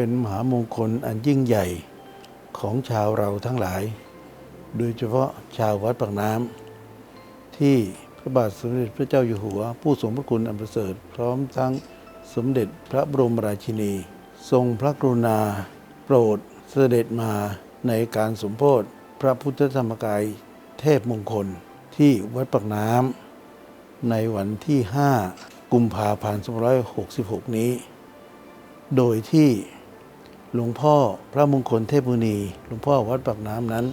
เป็นมหามงคลอันยิ่งใหญ่ของชาวเราทั้งหลาย โดยเฉพาะชาววัดปากน้ำที่พระบาทสมเด็จพระเจ้าอยู่หัว ผู้ทรงพระคุณอันประเสริฐพร้อมทั้งสมเด็จพระบรมราชินี ทรงพระกรุณา โปรดเสด็จมาในการสมโพธิพระพุทธธรรมกายเทพมงคลที่วัดปากน้ำในวันที่ 5 กุมภาพันธ์2566 นี้ โดยที่ หลวงพ่อพระมงคลเทพมุนีหลวงพ่อวัดปากน้ำนั้น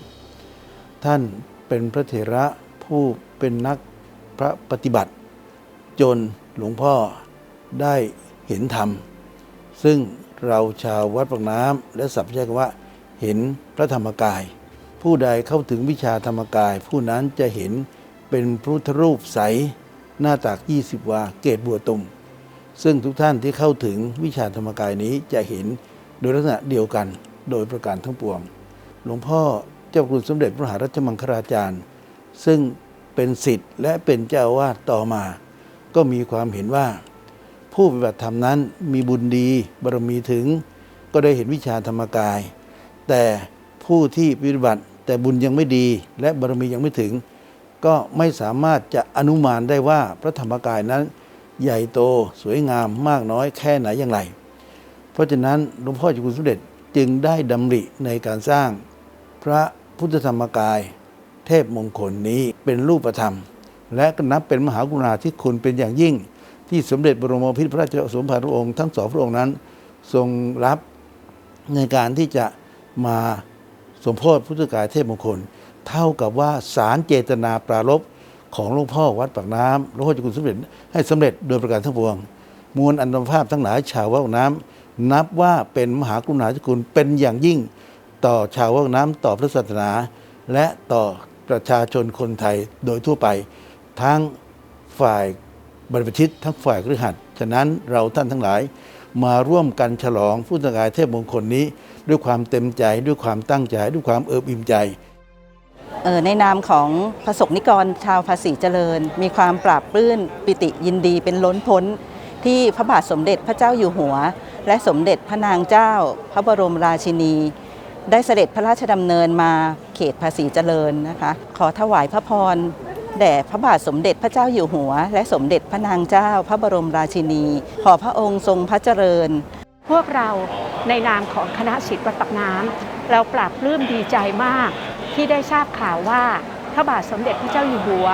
ท่านเป็นพระเถระผู้เป็นนักพระปฏิบัติ จนหลวงพ่อได้เห็นธรรม ซึ่งเราชาววัดปากน้ำและสับแยกว่าเห็นพระธรรมกาย ผู้ใดเข้าถึงวิชาธรรมกาย ผู้นั้นจะเห็นเป็นพระพุทธรูปใส หน้าตาก 20 วา เกตบัวตุม ซึ่งทุกท่านที่เข้าถึงวิชาธรรมกายนี้จะเห็น โดยลักษณะเดียวกันโดยประการทั้งปวง หลวงพ่อเจ้าคุณสมเด็จพระมหารัชมังคลาจารย์ ซึ่งเป็นสิทธิ์และเป็นเจ้าอาวาสต่อมา ก็มีความเห็นว่า ผู้ปฏิบัติธรรมนั้นมีบุญดีบารมีถึง ก็ได้เห็นวิชาธรรมกาย แต่ผู้ที่ปฏิบัติแต่บุญยังไม่ดีและบารมียังไม่ถึง ก็ไม่สามารถจะอนุมานได้ว่าพระธรรมกายนั้น ใหญ่โตสวยงามมากน้อยแค่ไหนอย่างไร เพราะฉะนั้นหลวงพ่อจ้าคุณสมเด็จจึงได้ดำริในการสร้างพระพุทธธรรมกาย เทพมงคลนี้เป็นรูปธรรม และก็นับเป็นมหากรุณาธิคุณเป็นอย่างยิ่ง ที่สมเด็จบรมโอรพระราชสมภารพระองค์ทั้งสองพระองค์นั้น ทรงรับในการที่จะมาสมโพธิพุทธกายเทพมงคล เท่ากับว่าสารเจตนาปรารภของหลวงพ่อวัดปากน้ำหลวงพ่อจ้าคุณสมเด็จให้สำเร็จโดยประการทั้งปวง มวลอันดมภาพทั้งหลายชาววัดปากน้ำ นับว่าเป็นมหากรุณาธิคุณเป็นอย่างยิ่งต่อชาววัดปากน้ำต่อพระศาสนา และต่อประชาชนคนไทยโดยทั่วไป ทั้งฝ่ายบรรพชิตทั้งฝ่ายครือขัดฉะนั้นเราท่านทั้งหลาย มาร่วมกันฉลองพุทธกายเทพมงคลนี้ ด้วยความเต็มใจด้วยความตั้งใจ ด้วยความเอิบอิ่มใจเออในนามของพระสงฆ์นิกรชาวภาษีเจริญ มีความปราบปลื้มปิติยินดีเป็นล้นพ้น ที่พระบาทสมเด็จพระเจ้าอยู่หัว และสมเด็จพระนางเจ้า พระบรมราชินี ได้เสด็จพระราชดำเนินมาเขตภาษีเจริญนะคะ ขอถวายพระพรแด่พระบาทสมเด็จพระเจ้าอยู่หัว และสมเด็จพระนางเจ้า พระบรมราชินี ขอพระองค์ทรงพระเจริญ พวกเราในนามของคณะศิษย์วัดปักน้ำเราปราบปลื้มดีใจมาก ที่ได้ทราบข่าวว่าพระบาทสมเด็จพระเจ้าอยู่หัว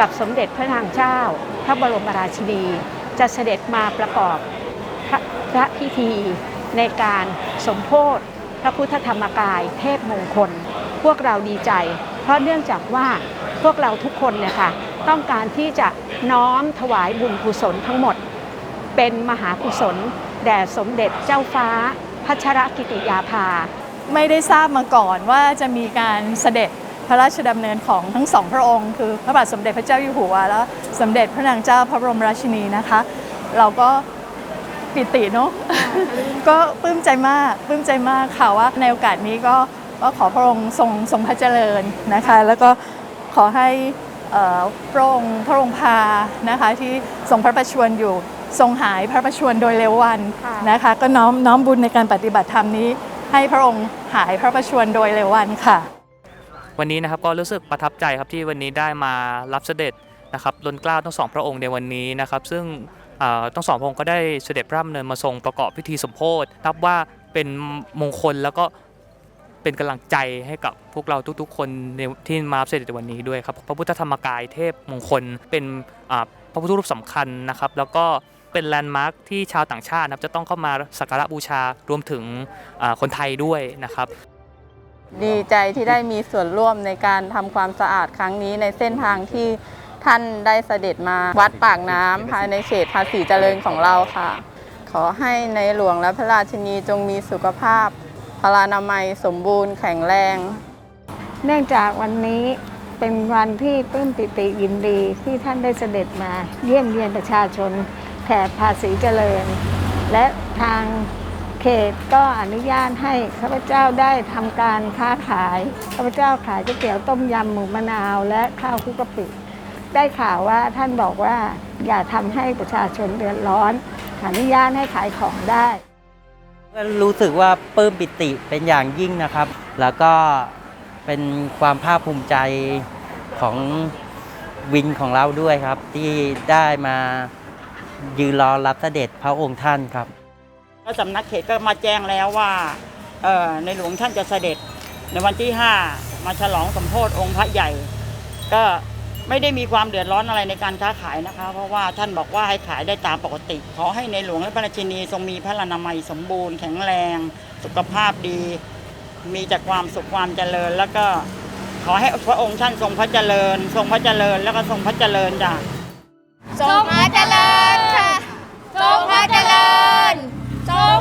กับสมเด็จพระนางเจ้า พระบรมราชินี จะเสด็จมาประกอบ พระพิธีในการสมโพธิพระพุทธธรรมกาย เทพมงคล พวกเราดีใจ เพราะเนื่องจากว่าพวกเราทุกคนเนี่ยค่ะต้องการที่จะน้อมถวายบุญกุศลทั้งหมด เป็นมหากุศล แด่สมเด็จเจ้าฟ้า พัชรกิติยาภา ไม่ได้ทราบมาก่อนว่าจะมีการเสด็จพระราชดำเนินของทั้งสองพระองค์ คือพระบาทสมเด็จพระเจ้าอยู่หัว และสมเด็จพระนางเจ้าพระบรมราชินีนะคะ เราก็ ปิติเนาะ ก็ปลื้มใจมากปลื้มใจมากค่ะว่าในโอกาสนี้ก็ก็ขอพระองค์ทรงทรงพระเจริญนะคะ แล้วก็ขอให้เอ่อพระองค์พระองค์พานะคะที่ทรงพระประชวรอยู่ทรงหายพระประชวรโดยเร็ววันค่ะนะคะ ก็น้อมน้อมบุญในการปฏิบัติธรรมนี้ ให้พระองค์หายพระประชวรโดยเร็ววันค่ะ วันนี้นะครับก็รู้สึกประทับใจครับที่วันนี้ได้มารับเสด็จนะครับล้นเกล้าทั้งสองพระองค์ในวันนี้นะครับ ซึ่งอ่า ทั้งสองพระองค์ก็ได้เสด็จพระดำเนินมาทรงประกอบพิธีสมโภชนับว่าเป็นมงคลแล้วก็เป็นกำลังใจให้กับพวกเราทุกๆ คนที่มาเสด็จวันนี้ด้วยครับพระพุทธธรรมกายเทพมงคลเป็นพระพุทธรูปสำคัญนะครับ แล้วก็เป็นแลนด์มาร์คที่ชาวต่างชาตินะครับจะต้องเข้ามาสักการะบูชารวมถึงคนไทยด้วยนะครับ ดีใจที่ได้มีส่วนร่วมในการทำความสะอาดครั้งนี้ในเส้นทางที่ ท่านได้เสด็จมาวัดปากน้ำภายในเขตภาษีเจริญของเราค่ะ ขอให้ในหลวงและพระราชินีจงมีสุขภาพ พลานามัยสมบูรณ์แข็งแรง เนื่องจากวันนี้เป็นวันที่ปลื้มปิติยินดีที่ท่านได้เสด็จมาเยี่ยมเยียนประชาชนแถบภาษีเจริญ และทางเขตก็อนุญาตให้ข้าพเจ้าได้ทำการค้าขายข้าพเจ้าขายก๋วยเตี๋ยวต้มยำหมูมะนาว และข้าวคลุกกะปิ ได้ข่าวว่าท่านบอกว่าอย่าทำให้ประชาชนเดือดร้อนอนุญาตให้ขายของได้ก็รู้สึกว่าปลื้มปิติเป็นอย่างยิ่งนะครับ แล้วก็เป็นความภาคภูมิใจของวินของเราด้วยครับ ที่ได้มายืนรอรับเสด็จพระองค์ท่านครับก็สำนักเขตก็มาแจ้งแล้วว่าเอ่อในหลวงท่านจะเสด็จในวันที่ 5 มาฉลองสมโพธิองค์พระใหญ่ ก็ ไม่ได้มีความเดือดร้อนอะไรในการค้าขายนะคะ เพราะว่าท่านบอกว่าให้ขายได้ตามปกติ ขอให้ในหลวงและพระราชินีทรงมีพระนามัยสมบูรณ์แข็งแรง สุขภาพดี มีแต่ความสุขความเจริญ แล้วก็ขอให้พระองค์ท่านทรงพระเจริญ ทรงพระเจริญ แล้วก็ทรงพระเจริญจ้ะทรงพระเจริญค่ะทรงพระเจริญทรง